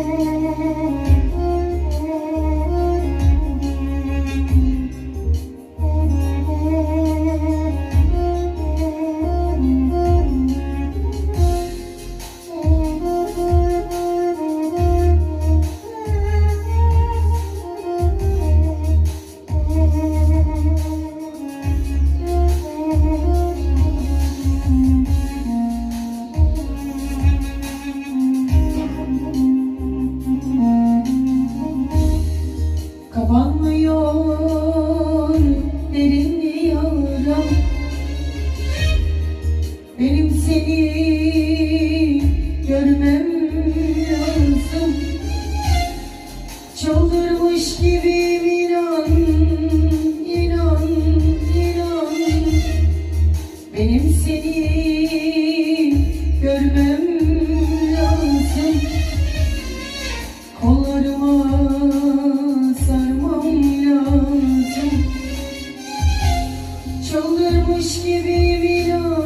é. Kapanmıyor derin yavrum Benim seni görmem Çıldırmış gibi bir an.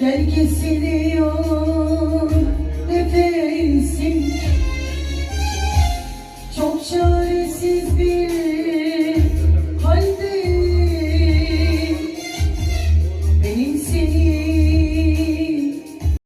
Gel kesiliyor